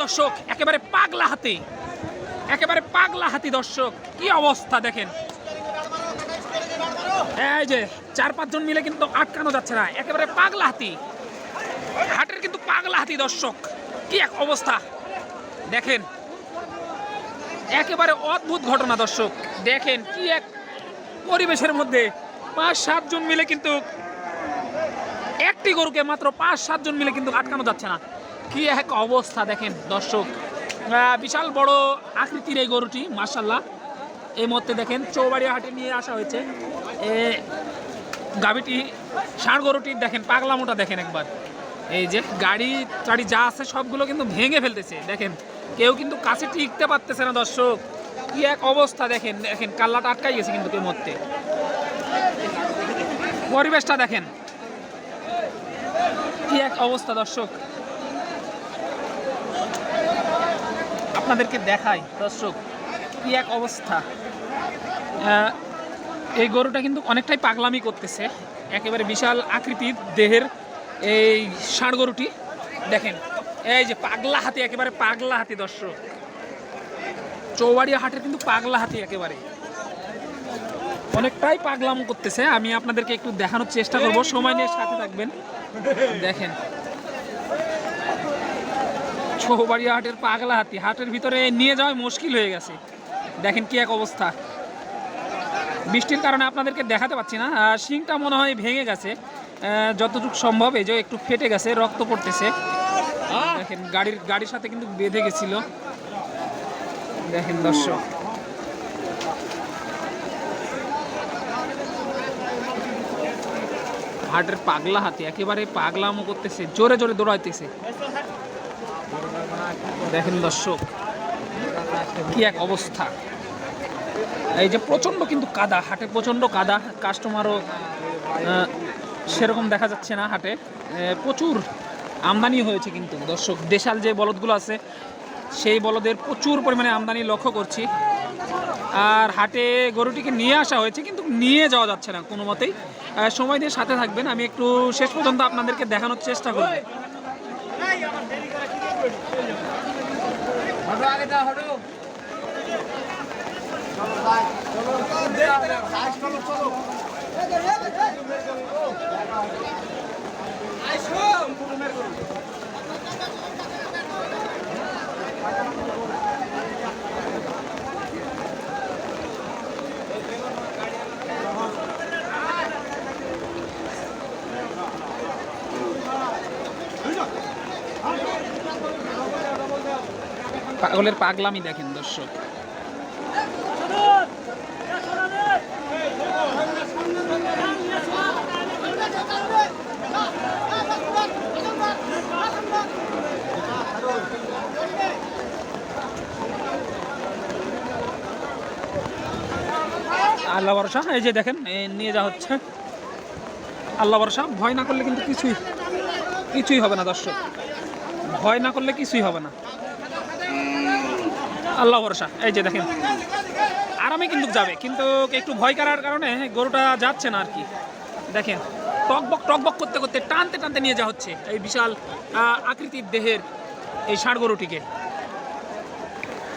দর্শক, একেবারে পাগলা হাতি। একেবারে পাগলা হাতি দর্শক, কি অবস্থা দেখেন। এই যে, চার পাঁচজন মিলে কিন্তু আটকানো যাচ্ছে না, একেবারে পাগলা হাতি। হাটের কিন্তু পাগলা হাতি দর্শক, কি এক অবস্থা। দেখেন, একেবারে অদ্ভুত ঘটনা দর্শক, দেখেন কি এক পরিবেশের মধ্যে পাঁচ সাতজন মিলে কিন্তু একটি গরুকে মাত্র পাঁচ সাতজন মিলে কিন্তু আটকানো যাচ্ছে না। কি এক অবস্থা দেখেন দর্শক। বিশাল বড় আকৃতির এই গরুটি মার্শাল্লাহ এই মুহূর্তে দেখেন চৌবাড়িয়া হাটে নিয়ে আসা হয়েছে। এ গাবিটি ষাঁড় গরুটির দেখেন পাগলামোটা দেখেন একবার। এই যে গাড়ি টাড়ি যা আছে সবগুলো কিন্তু ভেঙে ফেলতেছে, দেখেন। কেউ কিন্তু কাছে টিকতে পারতেছে না দর্শক। কি এক অবস্থা দেখেন দেখেন কাল্লাটা আটকাই গেছে কিন্তু কেউ মধ্যে পরিবেশটা দেখেন। কি এক অবস্থা দর্শক। আপনাদেরকে দেখাই দর্শক কি এক অবস্থা। এই গরুটা কিন্তু অনেকটাই পাগলামি করতেছে। একেবারে বিশাল আকৃতির দেহের এই ষাঁড় গরুটি। দেখেন এই যে পাগলা হাতি একেবারে পাগলা হাতি দর্শক। চৌবাড়িয়া হাটের কিন্তু পাগলা হাতি একেবারে। অনেকটাই পাগলাম করতেছে। আমি আপনাদেরকে একটু দেখানোর চেষ্টা করব। সময় নিয়ে সাথে থাকবেন। দেখেন। চৌবাড়িয়া হাটের পাগলা হাতি। হাটের ভিতরে নিয়ে যাওয়া মুশকিল হয়ে গেছে। দেখেন কি এক অবস্থা। বৃষ্টির কারণে আপনাদেরকে দেখাতে পাচ্ছি না। শিংটা মনে হয় ভেঙে গেছে। যতটুকু সম্ভব এই যে একটু ফেটে গেছে রক্ত পড়তেছে। দেখেন গাড়ির গাড়ির সাথে কিন্তু বেঁধে গেছিল। দেখেন দর্শক। হাটের পাগলা হাতি একেবারে পাগলামো করতেছে জোরে জোরে দৌড়াইতেছে। দেখেন দর্শক, কি এক অবস্থা। এই যে প্রচণ্ড কিন্তু কাদা, হাটে প্রচণ্ড কাদা কাস্টমারও সেরকম দেখা যাচ্ছে না হাটে। প্রচুর আমদানি হয়েছে কিন্তু। দর্শক, দেশাল যে বলদগুলো আছে, সেই বলদের প্রচুর পরিমাণে আমদানি লক্ষ্য করছি। আর হাটে গরুটিকে নিয়ে আসা হয়েছে, কিন্তু নিয়ে যাওয়া যাচ্ছে না কোনো মতেই। সময় দিয়ে সাথে থাকবেন। আমি একটু শেষ পর্যন্ত আপনাদেরকে দেখানোর চেষ্টা করব। আগে দাও হটো। পাগলের পাগলামি দেখেন দর্শক। আল্লাহ ভরসা? এই যে দেখেন নিয়ে যাওয়া হচ্ছে। আল্লাহ ভরসা, ভয় না করলে কিন্তু কিছুই কিছুই হবে না দর্শক। ভয় না করলে কিছুই হবে না। আল্লাহ ভরসা। এই যে দেখেন, আরামে কিন্তু যাবে, কিন্তু একটু ভয় করার কারণে গরুটা যাচ্ছে না আর কি দেখেন, টকবক টকবক করতে করতে টানতে টানতে নিয়ে যাওয়া হচ্ছে এই বিশাল আকৃতির দেহের এই ষাঁড় গরুটিকে।